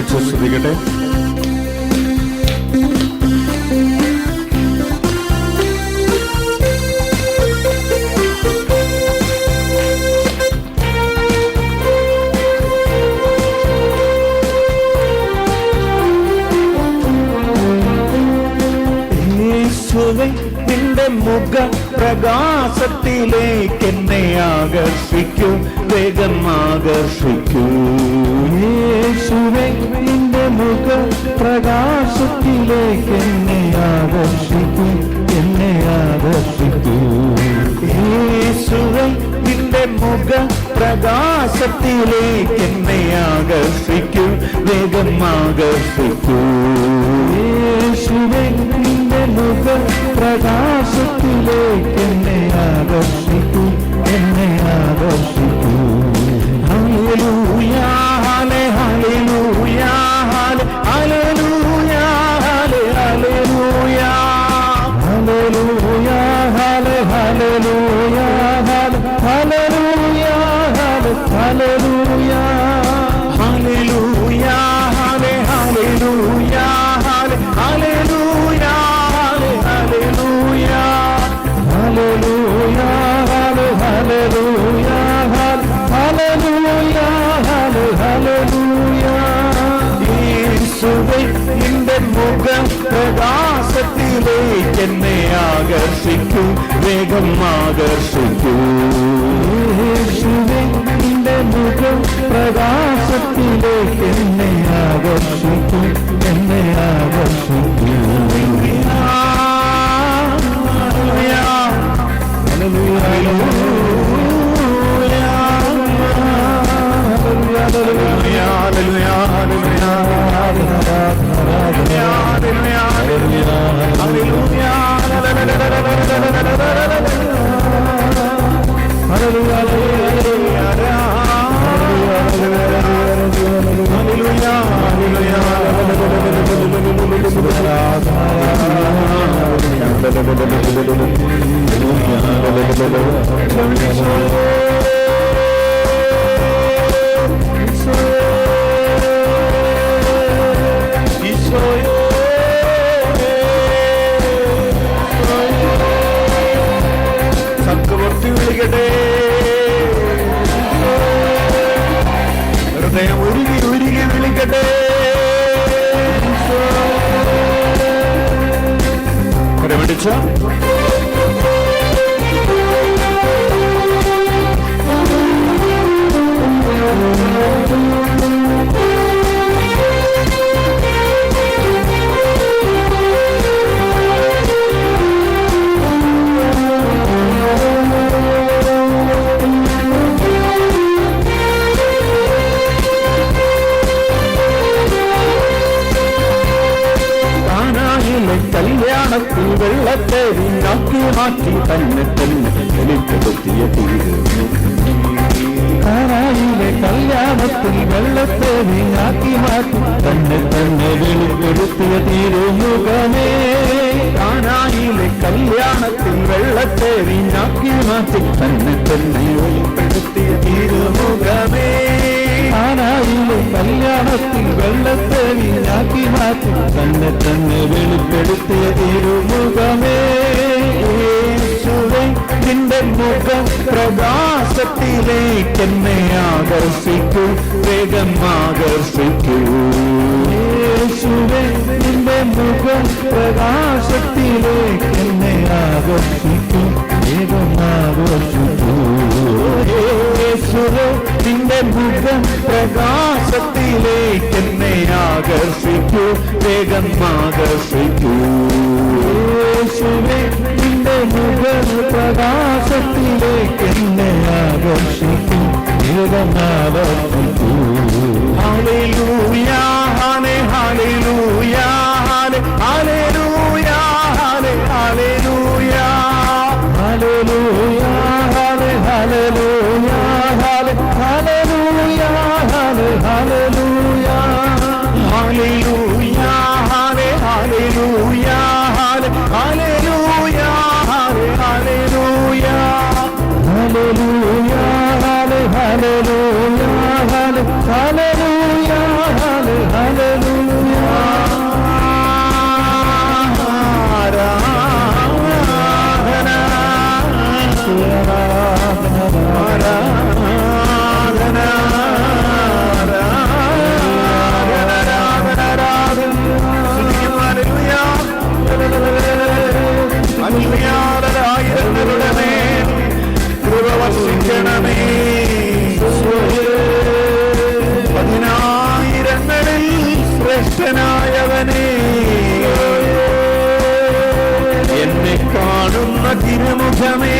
കരമടിച്ച് ശ്രദ്ധിക്കട്ടെ നിന്റെ മുഖ പ്രകാശത്തിലേക്ക് എന്നെ ആകർഷിക്കൂ വേഗം ആകർഷിക്കൂ. നിന്റെ മുഖ പ്രകാശത്തിലേക്ക് എന്നെ ആകർഷിക്കൂ എന്നെ ആകർഷിക്കൂ. നിന്റെ മുഖ പ്രകാശത്തിലേക്ക് എന്നെ ആകർഷിക്കൂ വേഗം ആകർഷിക്കൂ. യേശുവേ വേഗം ആകർഷിക്കൂ. മുഖം പ്രകാശത്തിലേക്ക് എന്നെ ആകർഷിക്കും എന്നെ ആകർഷിക്കൂ. ചക്രവർത്തി കാനായിലെ കല്യാണത്തിൽ വെള്ളത്തെ വീണാക്കി മാറ്റി തന്നെ തന്നെ വെളിപ്പെടുത്തിയ തീരുന്നു കാനായിലെ കല്യാണത്തിൽ വെള്ളത്തെ വീണാക്കി മാറ്റി തന്നെ തന്നെ വെളിപ്പെടുത്തിയ തിരുമുഖമേ കാനായിലെ കല്യാണത്തിൽ വെള്ളത്തെ വീണാക്കി മാറ്റി തന്നെ തന്നെ വെളിപ്പെടുത്തിയ തിരുമുഖമേ ആനായിലെ കല്യാണത്തിൽ വെള്ളത്തെ വീണാക്കി മാറ്റി തന്നെ തന്നെ വെളിപ്പെടുത്തിയ തിരുമുഖമേ. നിന്റെ മുഖം പ്രകാശത്തിലേക്ക് എന്നെ ആകർഷിക്കൂ വേഗം ആകർഷിക്കൂ. യേശുവേ നിന്റെ മുഖം പ്രകാശത്തിലേക്ക് എന്നെ ആകർഷിക്കൂ. നിന്റെ മുഖം പ്രകാശത്തിലേക്ക് എന്നെ ആകർഷിക്കൂ വേഗം ആകർഷിക്കൂ. നിന്റെ മുഖം പ്രകാശത്തിലേക്ക് എന്നെ ആകർഷിക്കൂ വേഗം ആകർഷിക്കൂ. ഹാലേ ലൂയാ ഹാലേ ഹാലേ ലൂയാ ഹാലേ ഹല്ലേലൂയ തിരുമുഖമേ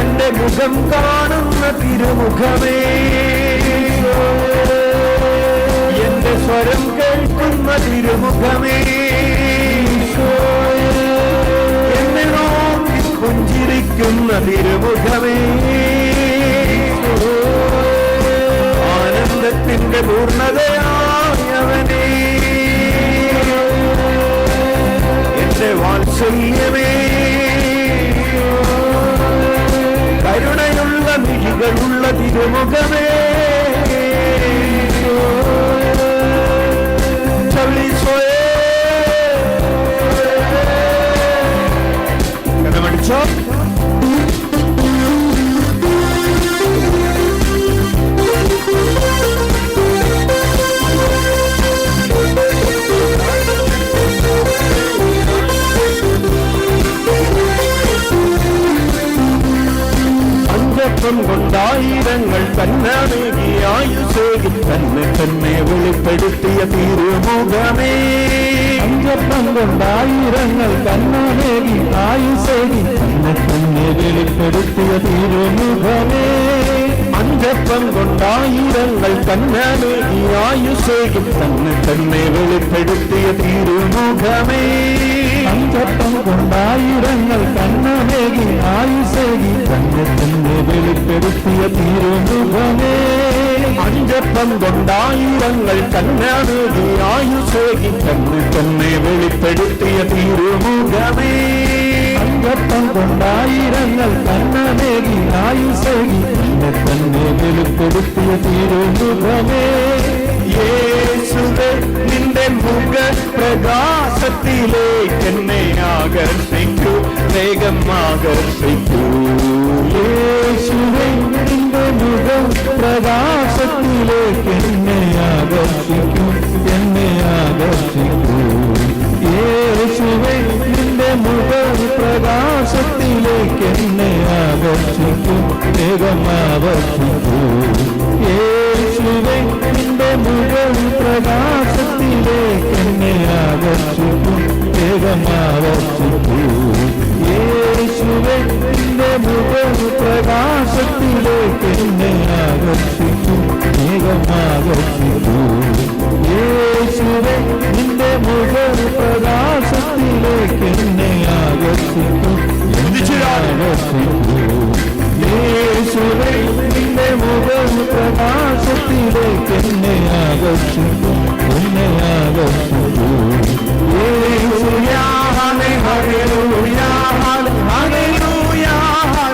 എന്റെ മുഖം കാണുന്ന തിരുമുഖമേ. എന്റെ സ്വരം കേൾക്കുന്ന തിരുമുഖമേ. എന്നെ നോക്കി പുഞ്ചിരിക്കുന്ന തിരുമുഖമേ. ആനന്ദത്തിന്റെ പൂർണതയായവനേ എന്റെ വാത്സല്യമേ കരുണയുള്ള മിഴികളുള്ള തിരുമുഖമേ. ചൊല്ലിസോയേ കഥമടിച്ചോ അഞ്ചപ്പം കൊണ്ടായിരങ്ങൾ കണ്ണനേകി ആയുസേകി തന്നെ തന്നെ വെളിപ്പെടുത്തിയ തിരുമുഖമേ അഞ്ചപ്പം കൊണ്ടായിരങ്ങൾ തന്നേകി ആയുസേകി തന്നെ തന്നെ വെളിപ്പെടുത്തിയ തിരുമുഖമേ അഞ്ചപ്പം കൊണ്ടായിരങ്ങൾ കണ്ണനേകി ആയുസേകി തന്നെ തന്നെ വെളിപ്പെടുത്തിയ തിരുമുഖമേ അഞ്ചപ്പം കൊണ്ടായിരങ്ങൾ കന്നേകി ആയുസേകി തന്നെ തന്നെ വെളിപ്പെടുത്തിയ തിരുമുഖമേ അഞ്ചപ്പം കൊണ്ടായിരങ്ങൾ കണ്ണനേകി ആയുസേകി തന്നെ തന്നെ വെളിപ്പെടുത്തിയ തിരുമുഖമേ യേശുവേ നിന്റെ മുഖ പ്രകാശത്തിലേക്ക് എന്നെ ആകർഷിക്കൂ വേഗം ആകർഷിക്കൂ യേശുവേ നിന്റെ മുഖം പ്രകാശത്തിലേക്ക് എന്നെ ആകർഷിക്കും എന്നെ ആകർഷിക്കൂ. യേശുവേ നിന്റെ മുഖം പ്രകാശത്തിലേക്ക് എന്നെ ആകർഷിക്കും ആകർഷിക്കൂ യേശുവേ നിന്റെ മുഖം പ്രകാശത്തിലേക്ക് എന്നെ ആകർഷിക്കും വേഗം മുഖം പ്രകാശത്തിലേക്ക് എന്നെ ആകർഷിക്കും വേഗം ആകർഷിക്കൂ യേശുവേ നിന്റെ മുഖം പ്രകാശത്തിലേക്ക് എന്നെ ആകർഷിക്കും ആകർഷിക്കൂ യേശുവേ നിന്റെ മുഖം പ്രകാശത്തിലേക്ക് എന്നെ ആകർഷിക്കും എന്നെ ആകർഷിക്കൂ hallelujah hallelujah hallelujah hallelujah.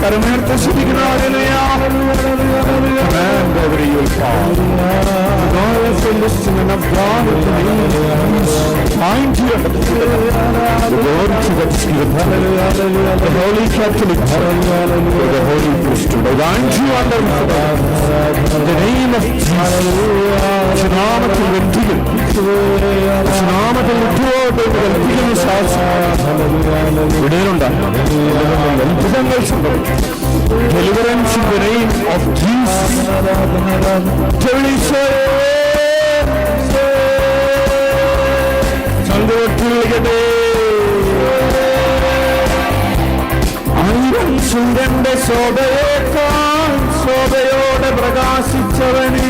me. Mind you, the Lord to the Spirit, the Holy Catholic Church, the Holy Priesthood. I bind you under the name of Jesus. നാമത്തിൽ വെറ്റികൾ നാമത്തിൽ വിട്ടുപോകട്ടെ വെറ്റികൾ സൂര്യന്റെ ശോഭയേക്കാൾ ശോഭയോടെ പ്രകാശിച്ചവനേ.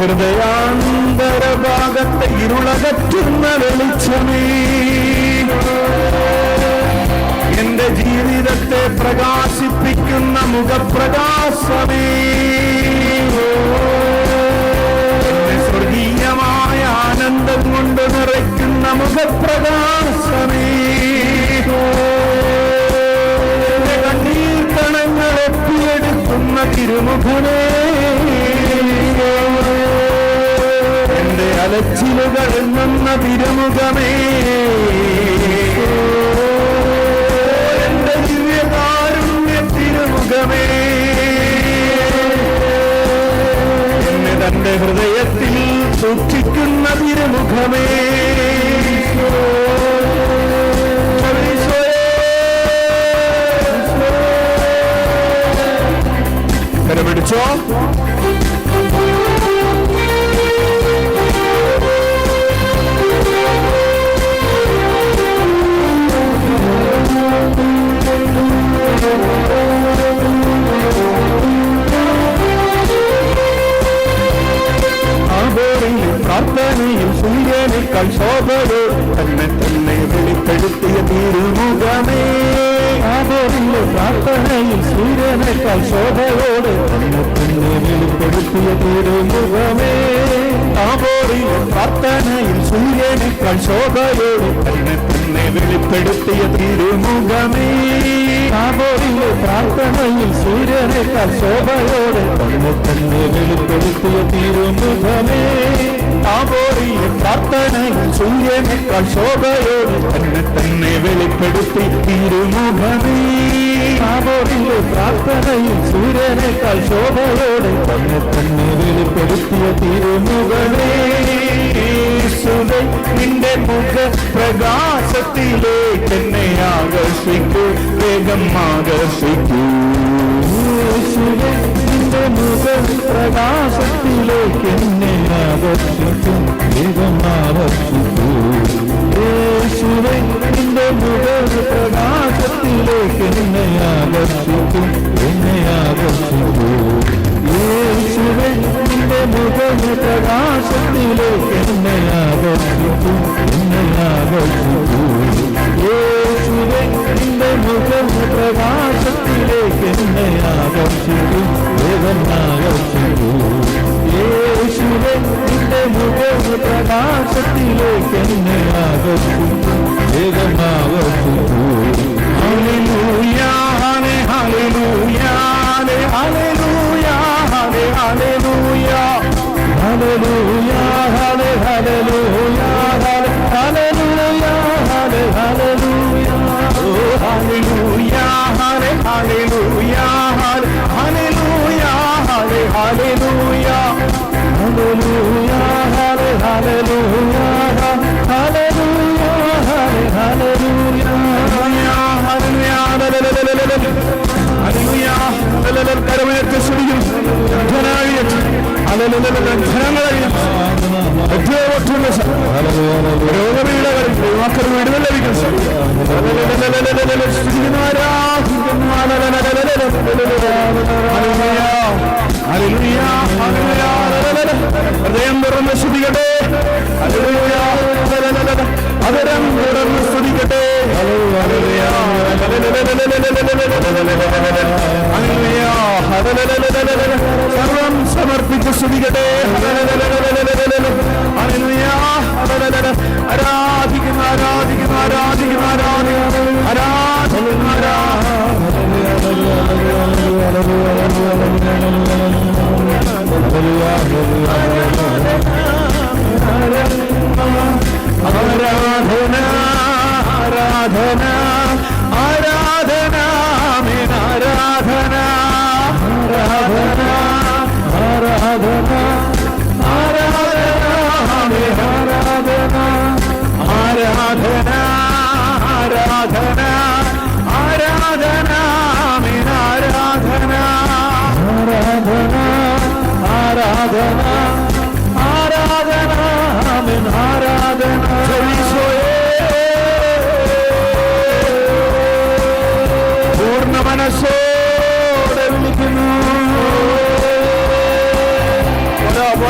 ഹൃദയാന്തരഭാഗത്തെ ഇരുളകറ്റുന്ന വെളിച്ചമേ എന്റെ ജീവിതത്തെ പ്രകാശിപ്പിക്കുന്ന മുഖപ്രകാശമേ. സ്വർഗീയമായ ആനന്ദം കൊണ്ട് നിറയ്ക്കുന്ന മുഖപ്രകാശമേ. എന്റെ കണ്ണീർ കണങ്ങൾ ഒപ്പിയെടുക്കുന്ന തിരുമുഖമേ കരച്ചിലുകൾ നിന്ന തിരുമുഖമേ. എന്റെ ദിവ്യകാരുണ്യ തിരുമുഖമേ. എന്നെ തന്റെ ഹൃദയത്തിൽ സൂക്ഷിക്കുന്ന തിരുമുഖമേ. കരപിടിച്ചോ? ആബോറിൽ പ്രാർത്ഥനയിൽ സൂര്യനേക്കാൾ ശോഭയോ തന്നെ തന്നെ വെളിപ്പെടുത്തിയ തിരുമുഖമേ ആബോറിലെ പ്രാർത്ഥനയിൽ സൂര്യനേക്കാൾ ശോഭയോടെ തന്നെ തന്നെ വെളിപ്പെടുത്തിയ തിരുമുഖമേ ആബോറിൽ പ്രാർത്ഥനയിൽ സൂര്യനേക്കാൾ ശോഭയോടെ തന്നെ തന്നെ വെളിപ്പെടുത്തിയ തിരുമുഖമേ ആബോറിലെ പ്രാർത്ഥനയിൽ സൂര്യനേക്കാൾ ശോഭയോടെ തന്നെ തന്നെ വെളിപ്പെടുത്തിയ തിരുമുഖമേ ആബോറിൽ പ്രാർത്ഥനയിൽ സൂര്യനേക്കാൾ ശോഭയോടെ തന്നെ തന്നെ വെളിപ്പെടുത്തി തിരുമുഖമേ ആബോറിലെ പ്രാർത്ഥനയിൽ സൂര്യനേക്കാൾ ശോഭയോടെ തന്നെ തന്നെ വെളിപ്പെടുത്തിയ തിരുമുകളേ. നിന്റെ മുഖ പ്രകാശത്തിലേക്ക് എന്നെ ആകർഷിക്കൂ. വേഗം ആകർഷിക്കൂ. നിന്റെ മുഖ പ്രകാശത്തിലേക്ക് എന്നെ ആകർഷിക്കും. വേഗം ആകർഷിക്കൂ. യേശുവേ നിന്റെ മുഖ പ്രകാശത്തിലേക്ക് എന്നെ ആകർഷിക്കും. എന്നെ ആകർഷിക്കൂ യേശുവേ നിന്റെ മുഖ പ്രകാശത്തിലേക്ക് എന്നെ ആകർഷിക്കും എന്നെ ആകർഷിക്കൂ യേശുവേ നിന്റെ മുഖ പ്രകാശത്തിലേക്ക് എന്നെ ആകർഷിക്കും വേഗം ആകർഷിക്കൂ യേശുവേ നിന്റെ മുഖ പ്രകാശത്തിലേക്ക് എന്നെ ആകർഷിക്കും വേഗം ആകർഷിക്കൂ ഹല്ലേലൂയ, ഹല്ലെ, hallelujah, ഹല്ലെ, hallelujah, hallelujah, hallelujah, hallelujah, hallelujah. ഹൃദയം തുറന്ന് ശ്രദ്ധിക്കട്ടെ. അതരം തുറന്ന് ശ്രദ്ധിക്കട്ടെ ഹല്ലേലൂയ. സർവം സമർപ്പിച്ച് സ്തുതിക്കട്ടെ ആരാധിക്കുന്ന ആരാധിക്കുന്ന ആരാധിക്കുന്ന ആരാധിക്കുന്നു ആരാധിക്കുന്നു ആരാധന ആരാധന ആരാധന ആരാധന ആരാധന. ആരാധന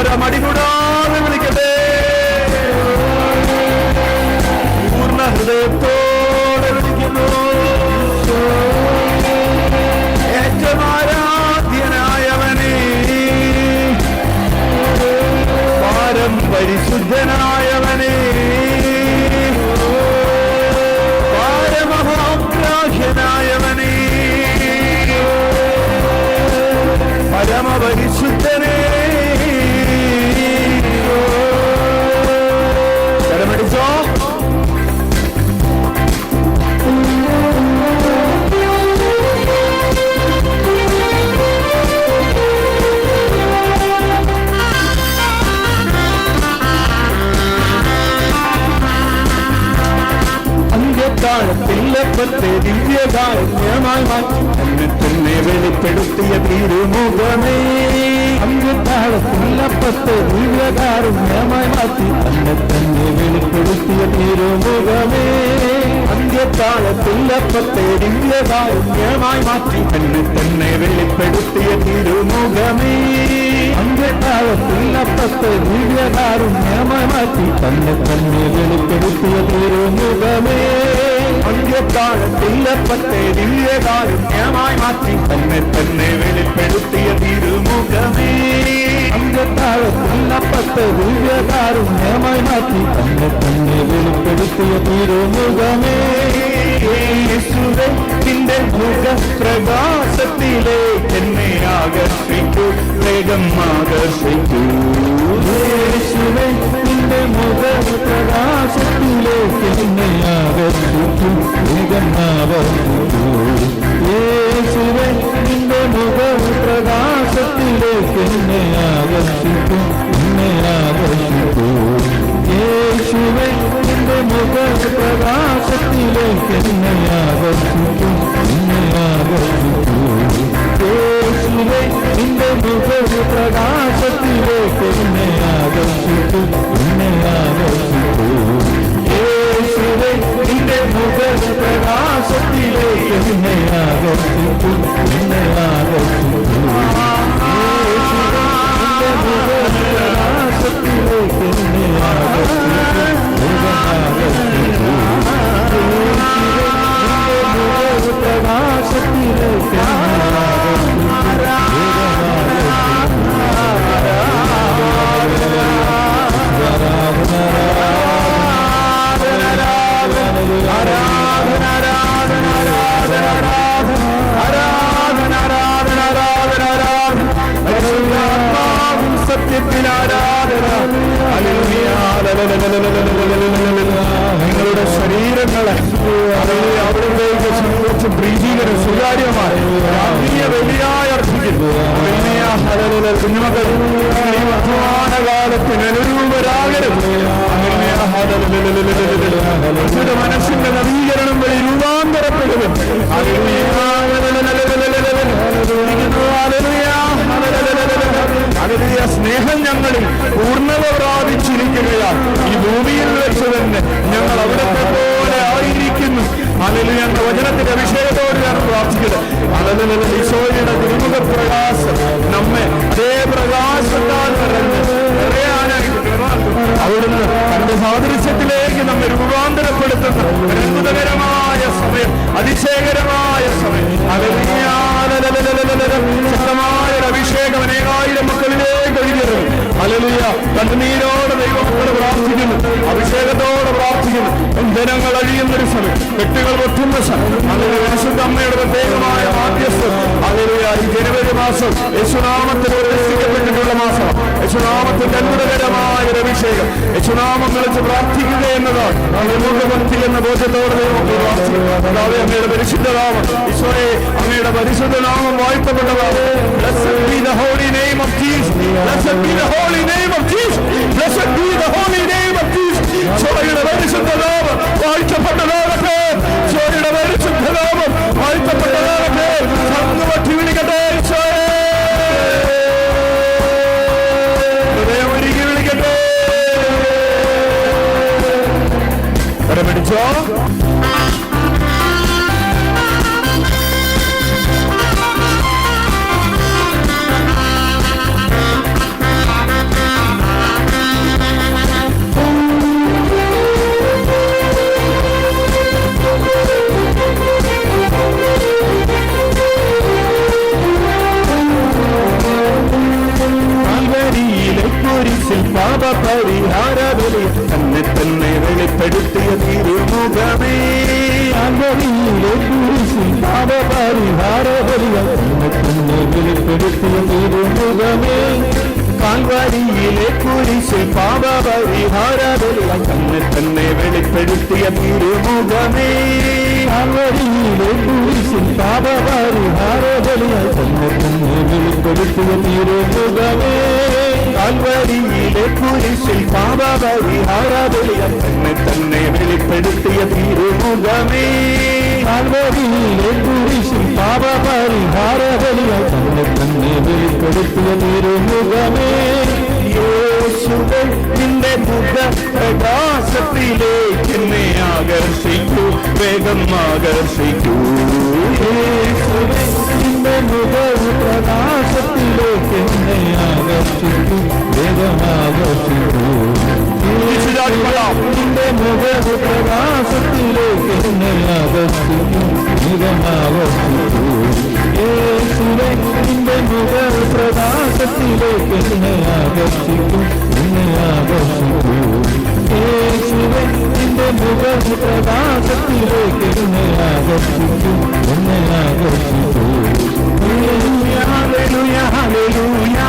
പോരാ മടികൂടാതെ വിളിക്കട്ടെ. പൂർണ ഹൃദയത്തോടെ വിളിക്കുന്നു. ഏറ്റവും ആരാധ്യനായവനേ. പാരം പരിശുദ്ധനായവനേ വെളിപ്പെടുത്തിയ തിരുമുഖമേ. അന്ത്യത്താളത്തില്ലപ്പത്തെ ദിവ്യകാരും മാറ്റി തന്നെ തന്നെ വെളിപ്പെടുത്തിയ തിരുമുഖമേ. അന്ത്യത്താഴത്തില്ലപ്പത്തെ ദിവ്യകാരുണ്യമായി മാറ്റി തന്നെ തന്നെ വെളിപ്പെടുത്തിയ തിരുമുഖമേ. അന്ത്യകാലത്തിലപ്പത്തെ ദിവ്യകാരും നിയമായി മാറ്റി തന്നെ തന്നെ വെളിപ്പെടുത്തിയ തിരുമുഖമേ. യേശുവേ നിന്റെ മുഖപ്രകാശത്തിലേക്ക് എന്നെ ആകർഷിക്കൂ വേഗം ആകർഷിക്കൂ. യേശുവേ നിന്റെ മുഖപ്രകാശത്തിലേക്ക് എന്നെ ആകർഷിക്കൂ വേഗം ആവർത്തിക്കൂ യേശുവേ നിന്റെ മുഖപ്രകാശത്തിലേക്ക് എന്നെ ആകർഷിക്കൂ. ഹല്ലേലൂയ, അവിടത്തേക്ക് കുറച്ച് പ്രീതികരം സുതാര്യമായി ആത്മീയ വെളിയായി അർപ്പിക്കുന്നു. കുഞ്ഞുമക്കൾ ഈ വർത്തമാനകാലത്തിന് അനുരൂപരാകരുത് ഹല്ലേലൂയ, ഹല്ലേലൂയ. പ്രസ്തുത മനസ്സിന്റെ നവീകരണം വഴി രൂപാന്തരപ്പെടുക ഹല്ലേലൂയ. സ്നേഹം ഞങ്ങളിൽ പൂർണത പ്രാപിച്ചിരിക്കുകയാണ് ഈ ഭൂമിയിൽ വെച്ച് തന്നെ ഞങ്ങൾ അവിടത്തെ പോലെ ആയിരിക്കുന്നു അതിൽ ഞങ്ങൾ വചനത്തിന്റെ അഭിഷേകത്തോട് ഞാൻ പ്രാർത്ഥിക്കുന്നത് അല്ലെങ്കിൽ ഈശോയുടെ തിരുമുഖ പ്രകാശം നമ്മെ അതേ പ്രകാശത്താൽ നിറഞ്ഞ് നിറയാനായിട്ട് അവിടുന്ന് തന്റെ സാദൃശ്യത്തിലേക്ക് നമ്മെ രൂപാന്തരപ്പെടുത്തുന്ന അത്ഭുതകരമായ സമയം അതിശയകരമായ സമയം. അഭിഷേകം അനേകായിരം മക്കളിലേക്ക് അലലിയ കണ്ണുനീരോടെ ദൈവത്തോട് പ്രാർത്ഥിക്കുന്നു. അഭിഷേകത്തോടെ പ്രാർത്ഥിക്കുന്നു. ജനങ്ങൾ അഴിയുന്ന ഒരു സമയം കെട്ടുകൾ പൊട്ടുന്ന സമയം അതിന് വിശുദ്ധ അമ്മയുടെ പ്രത്യേകമായ മാധ്യസ്ഥം. അലലിയ ഈ ജനുവരി മാസം യേശുനാമത്തിൽ പ്രവേശിക്കപ്പെട്ടിട്ടുള്ള മാസം. യേശുനാമത്തിന്റെ അത്ഭുതകരമായ ഒരു അഭിഷേകം. യശുനാമം വിളിച്ച് പ്രാർത്ഥിക്കുക എന്നതാണ്. ഭക്തി എന്ന ബോധ്യത്തോടെ ദൈവത്തെ പ്രാർത്ഥിക്കുന്നു. അങ്ങയുടെ പരിശുദ്ധ നാമം. ഈശോയെ അങ്ങയുടെ പരിശുദ്ധ നാമം വാഴ്ത്തപ്പെട്ടതാണ് of Jesus. Blessed be the holy name of Jesus. Blessed be the holy name of Jesus. ചോയുടെ പരിശുദ്ധ നാമം വാഴ്ത്തപ്പെട്ടതാകട്ടെ ഈശോയുടെ പരിശുദ്ധ നാമം വാഴ്ത്തപ്പെട്ടതാകട്ടെ സംഘമട്ടി വിളിക്കട്ടെ ഈശോയെ ഹൃദയം ഒരുക്കി വിളിക്കട്ടെ. പിടിച്ചോ. കുരിശിൽ പാപപരിഹാര ബലി തന്നെ തന്നെ വെളിപ്പെടുത്തിയ തിരുമുഖമേ കാൽവരിയിലെ കുരിശിൽ பால்வாடியிலே குடிசை பாப பரிகார வெள்ளம். தன்னை தன்னை வெளிப்படுத்திய திருமுகமே. பால்வாடியிலே குடிசை பாப பரிகார வெள்ளம். தன்னை தன்னை வெளிப்படுத்திய திருமுகமே. கால்வரியிலே குடிசை பாப பரிகார வெள்ளம். தன்னை தன்னை வெளிப்படுத்திய திருமுகமே. കാൽവരിയിലെ കുരിശിൽ പാപപരിഹാരബലിയായി തന്നെ തന്നെ വെളിപ്പെടുത്തിയ തിരുമുഖമേ യേശുവേ നിന്റെ മുഖ പ്രകാശത്തിലേക്ക് എന്നെ ആകർഷിക്കൂ വേഗം ആകർഷിക്കൂ യേശുവേ, നിന്റെ മുഖം പ്രകാശത്തിലേക്ക് എന്നെ ആകർഷിക്കൂ വിശുദ്ധാത്മ കൊള്ളാം. നിന്റെ മുഖ പ്രകാശത്തിലേക്ക് എന്നെ വേഗമാകർഷിക്കൂ യേശുവേ നിന്റെ മുഖ പ്രകാശത്തിലേക്ക് എന്നെ ആകർഷിക്കൂ. എന്നെ ആകർഷിക്കൂ യേശുവേ നിന്റെ മുഖ പ്രകാശത്തിലേക്ക് എന്നെ ആകർഷിക്കൂ. എന്നെ ആകർഷിക്കൂ Hallelujah, hallelujah, hallelujah,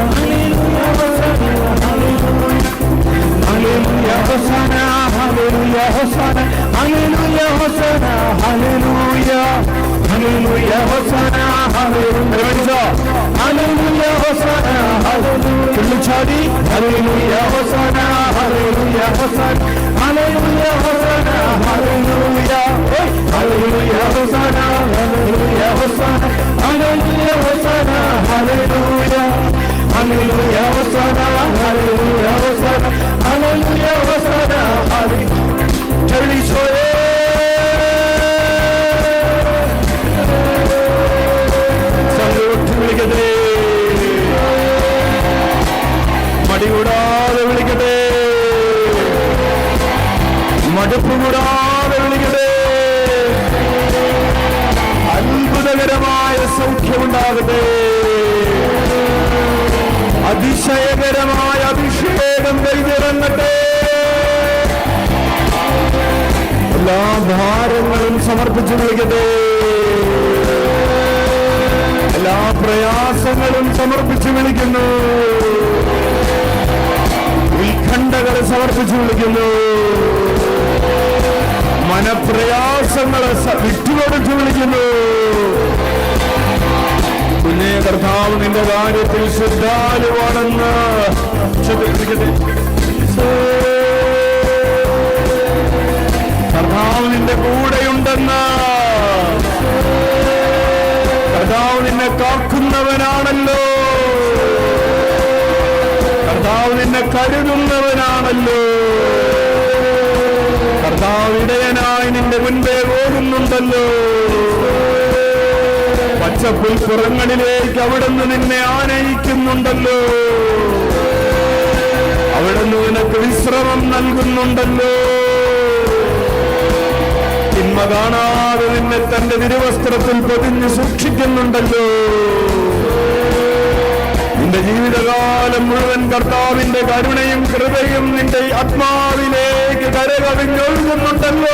hallelujah, Hosanna, hallelujah, Hosanna, hallelujah, Hosanna, hallelujah, hallelujah, Hosanna, hallelujah, Hosanna, hallelujah, Hosanna, hallelujah. Hallelujah, Hosanna, hallelujah, Hosanna, hallelujah, Hosanna, മടുപ്പ് കൂടാതെ വിളിക്കട്ടെ അത്ഭുതകരമായ സൗഖ്യമുണ്ടാകട്ടെ. അതിശയകരമായ അഭിഷേകം കൈതിറങ്ങട്ടെ എല്ലാ ഭാരങ്ങളും സമർപ്പിച്ചു വിളിക്കട്ടെ എല്ലാ പ്രയാസങ്ങളും സമർപ്പിച്ചു വിളിക്കുന്നു. ഉത്കണ്ഠകൾ സമർപ്പിച്ചു വിളിക്കുന്നു. മനപ്രയാസങ്ങളെ വിട്ടുകൊടുത്തു വിളിക്കുന്നു കുഞ്ഞേ കർത്താവ് നിന്റെ കാര്യത്തിൽ ശ്രദ്ധാലുവാണെന്ന് കർത്താവ് നിന്റെ കൂടെയുണ്ടെന്ന്. കർത്താവ് നിന്നെ കാക്കുന്നവനാണല്ലോ. കർത്താവ് നിന്നെ കരുതുന്നവനാണല്ലോ. ഇടയനായി നിന്റെ മുൻപേ പോകുന്നുണ്ടല്ലോ. പച്ചപ്പുൽ പുറങ്ങളിലേക്ക് അവിടുന്ന് നിന്നെ ആനയിക്കുന്നുണ്ടല്ലോ. അവിടുന്ന് നിനക്ക് വിശ്രമം നൽകുന്നുണ്ടല്ലോ. തിന്മ കാണാതെ നിന്നെ തന്റെ തിരുവസ്ത്രത്തിൽ പൊതിഞ്ഞ് സൂക്ഷിക്കുന്നുണ്ടല്ലോ. നിന്റെ ജീവിതകാലം മുഴുവൻ കർത്താവിന്റെ കരുണയും കൃപയും നിന്റെ ആത്മാവിലേക്ക് കരകവിഞ്ഞൊഴുകുന്നുണ്ടല്ലോ